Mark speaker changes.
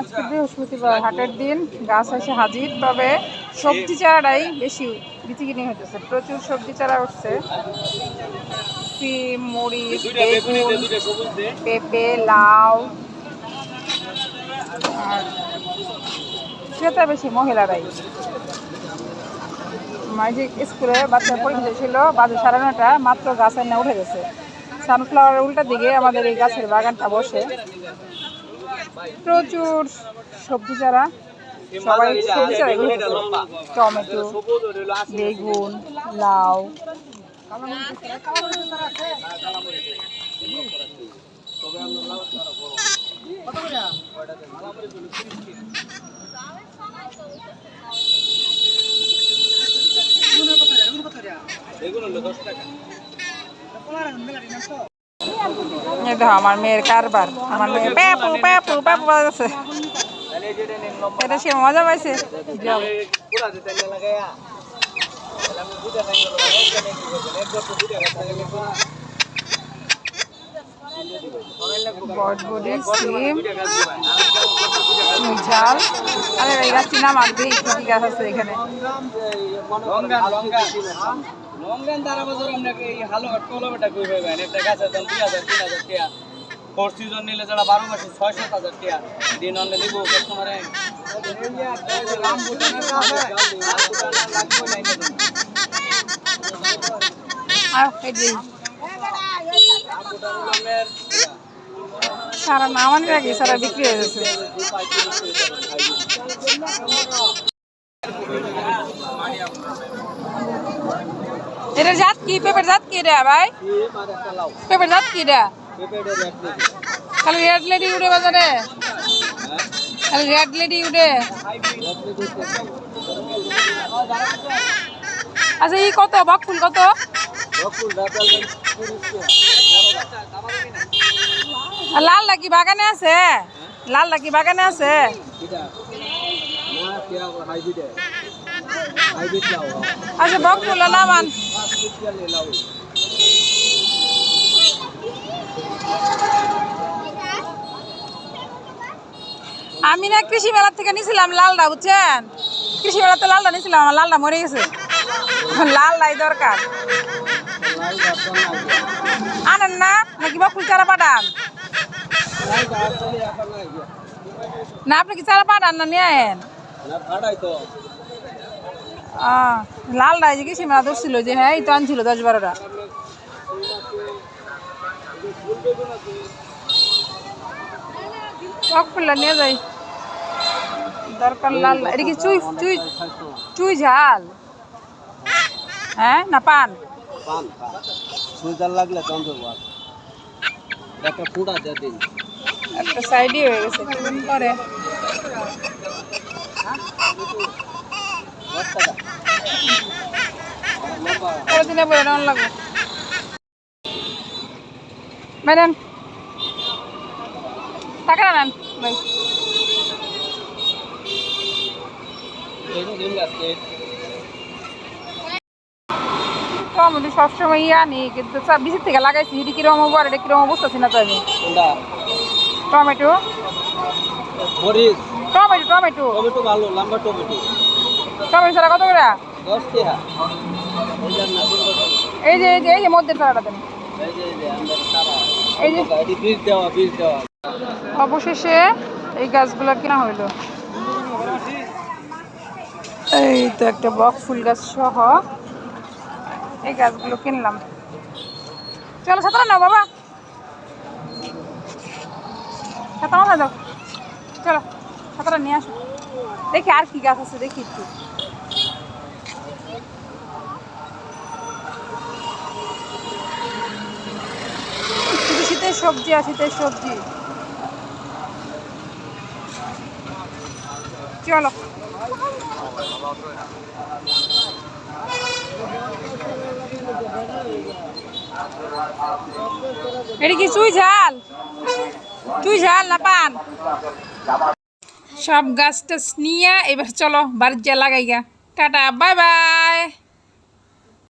Speaker 1: আজকে বৃহস্পতিবার, হাটের দিন, গাছ এসে হাজির। তবে সবজি চারাটাই বেশি বিচিকিনি হতেছে প্রচুর সবজি চারা উঠছে। সিম, মরিচ, বেগুন, পেঁপে, লাউ। আর ক্রেতা বেশি, মহিলারাই। মাঝে স্কুলে বাচ্চা পরীক্ষা ছিল, বাজে সাড়ে নটা মাত্র গাছের না উঠে গেছে। সানফ্লাওয়ারের উল্টা দিকে আমাদের এই গাছের বাগানটা বসে। প্রচুর সবজি চারা সবাই সবজি চারা এগুলো টমেটো বেগুন লাউ। এই দেখো, আমার মেয়ের কারবার। আমার মেয়ে প্যাপু প্যাপু প্যাপু বাজাচ্ছে। এটা সে মজা পাইছে। বটবডি সিম আরে, এই গাছটি নাম আনবে কি কি গাছ আছে এখানে?
Speaker 2: লঙ্গান তারা বছর আপনাকে এই হালো কিলোমিটার কই পাবেন একটা গাছের দাম দুই হাজার তিন হাজার টাকা ফোর সিজন নিলে যারা বারো মাসে ছয় সাত হাজার টাকা দিন অন্য দিব কাস্টমারে
Speaker 1: সারা নামানি রাখি সারা বিক্রি হয়ে গেছে এটার জাত কি পেঁপের জাত কি রে ভাই পেঁপের জাত কি রে খালি রেড লেডি উড়ে বাজারে খালি রেড লেডি উড়ে আচ্ছা ই কত বক ফুল কত লাল লাকি বাগানে আছে লাল লাকি বাগানে আছে আচ্ছা বক ফুল নামান আমি না কৃষি মেলা থেকে নিছিলাম লালটা বুঝছেন? কৃষি মেলাতে লালটা নিছিলাম আমার লালটা মরে গেছে। লাল লাই দরকার। আনেন না নাকি বা ফুল চারা পাঠান? না আপনি কি চারা পাঠান না নিয়ে আহ, লাল রাই যে কৃষি মেলা ধরছিল যে হ্যাঁ এই তো আনছিল দশ বারোটা। টক ফুলটা নিয়ে যাই। দরকার লাল এটা কি চুই চুই চুই ঝাল? হ্যাঁ না পান?
Speaker 2: সুইজার লাগলে চন্দ্রবার একটা ফুট আছে দিন
Speaker 1: একটা সাইডই হয়ে গেছে পরের দিনে লাগবে ম্যাডাম টাকা নেন ভাই টমেটো সবসময় ইয়ে আনি কিন্তু থেকে লাগাইছি এটি কীরকম হব আর এটা বুঝতেছি না তো আমি টমেটো টমেটো টমেটো
Speaker 2: টমেটো ভালো লম্বা টমেটো
Speaker 1: টমেটো ছাড়া কত করে? এই যে এই যে এই যে মধ্যে ছাড়াটা দেন।
Speaker 2: এই যে
Speaker 1: অবশেষে এই গাছগুলো কেনা হইল। এই তো একটা বক ফুল গাছ সহ এই গাছগুলো কিনলাম। চলো সাঁতারা নাও বাবা। সাঁতার মাথা দাও। চলো সাঁতারা নিয়ে আসো। দেখি আর কি গাছ আছে, দেখি একটু। শীতের সবজি আর শীতের সবজি। চলো। এটা কি চুই ঝাল। চুই ঝাল না পান সব গাছ টাছ নিয়ে এবার চলো বাড়ির যা লাগাইয়া টাটা বাই বাই।